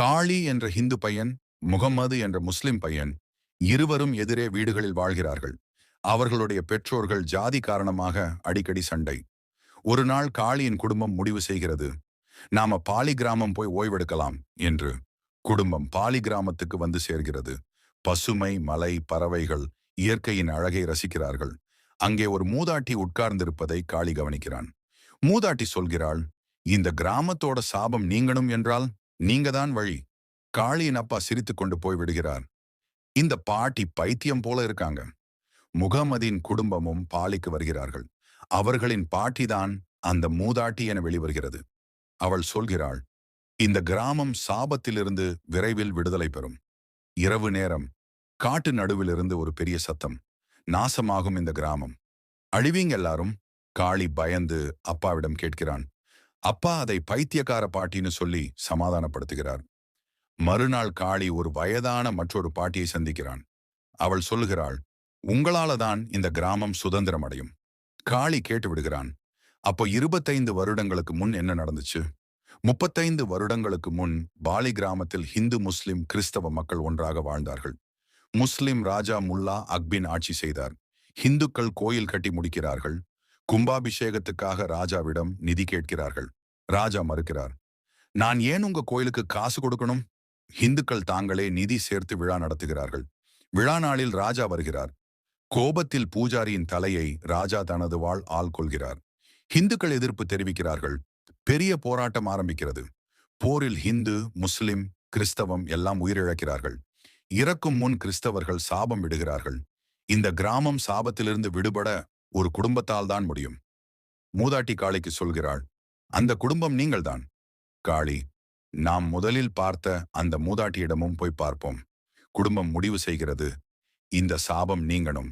காளி என்ற ஹிந்து பையன் முகம்மது என்ற முஸ்லிம் பையன் இருவரும் எதிரே வீடுகளில் வாழ்கிறார்கள். அவர்களுடைய பெற்றோர்கள் ஜாதி காரணமாக அடிக்கடி சண்டை. ஒரு நாள் காளியின் குடும்பம் முடிவு செய்கிறது. நாம பாலி கிராமம் போய் ஓய்வெடுக்கலாம் என்று குடும்பம் பாலி கிராமத்துக்கு வந்து சேர்கிறது. பசுமை மலை பறவைகள் இயற்கையின் அழகை ரசிக்கிறார்கள். அங்கே ஒரு மூதாட்டி உட்கார்ந்திருப்பதை காளி கவனிக்கிறான். மூதாட்டி சொல்கிறாள் இந்த கிராமத்தோட சாபம் நீங்கணும் என்றால் நீங்கதான் வழி. காளியின் அப்பா சிரித்துக் கொண்டு போய் விடுகிறார். இந்த பாட்டி பைத்தியம் போல இருக்காங்க. முகமதின் குடும்பமும் பாலிக்கு வருகிறார்கள். அவர்களின் பாட்டிதான் அந்த மூதாட்டி என வெளிவருகிறது. அவள் சொல்கிறாள் இந்த கிராமம் சாபத்திலிருந்து விரைவில் விடுதலை பெறும். இரவு நேரம் காட்டு நடுவிலிருந்து ஒரு பெரிய சத்தம். நாசமாகும் இந்த கிராமம். அழிவீங்க எல்லாரும்? காளி பயந்து அப்பாவிடம் கேட்கிறான். அப்பா அதை பைத்தியக்கார பாட்டின்னு சொல்லி சமாதானப்படுத்துகிறார். மறுநாள் காளி ஒரு வயதான மற்றொரு பாட்டியை சந்திக்கிறான். அவள் சொல்லுகிறாள் உங்களால தான் இந்த கிராமம் சுதந்திரம் அடையும் காளி கேட்டு விடுகிறான் அப்போ இருபத்தைந்து வருடங்களுக்கு முன் என்ன நடந்துச்சு? முப்பத்தைந்து வருடங்களுக்கு முன் பாலி கிராமத்தில் ஹிந்து முஸ்லிம் கிறிஸ்தவ மக்கள் ஒன்றாக வாழ்ந்தார்கள். முஸ்லிம் ராஜா முல்லா அக்பின் ஆட்சி செய்தார். ஹிந்துக்கள் கோயில் கட்டி முடிக்கிறார்கள். கும்பாபிஷேகத்துக்காக ராஜாவிடம் நிதி கேட்கிறார்கள். ராஜா மறுக்கிறார் நான் ஏன் உங்க கோயிலுக்கு காசு கொடுக்கணும்? ஹிந்துக்கள் தாங்களே நிதி சேர்த்து விழா நடத்துகிறார்கள். விழா நாளில் ராஜா வருகிறார். கோபத்தில் பூஜாரியின் தலையை ராஜா தனது வாழ் ஆள் கொள்கிறார். ஹிந்துக்கள் எதிர்ப்பு தெரிவிக்கிறார்கள். பெரிய போராட்டம் ஆரம்பிக்கிறது. போரில் ஹிந்து முஸ்லிம் கிறிஸ்தவம் எல்லாம் உயிரிழக்கிறார்கள். இறக்கும் முன் கிறிஸ்தவர்கள் சாபம் விடுகிறார்கள். இந்த கிராமம் சாபத்திலிருந்து விடுபட ஒரு குடும்பத்தால் தான் முடியும். மூதாட்டி காளிக்கு சொல்கிறாள் அந்த குடும்பம் நீங்கள்தான். காளி நாம் முதலில் பார்த்த அந்த மூதாட்டியிடமும் போய் பார்ப்போம். குடும்பம் முடிவு செய்கிறது. இந்த சாபம் நீங்கணும்.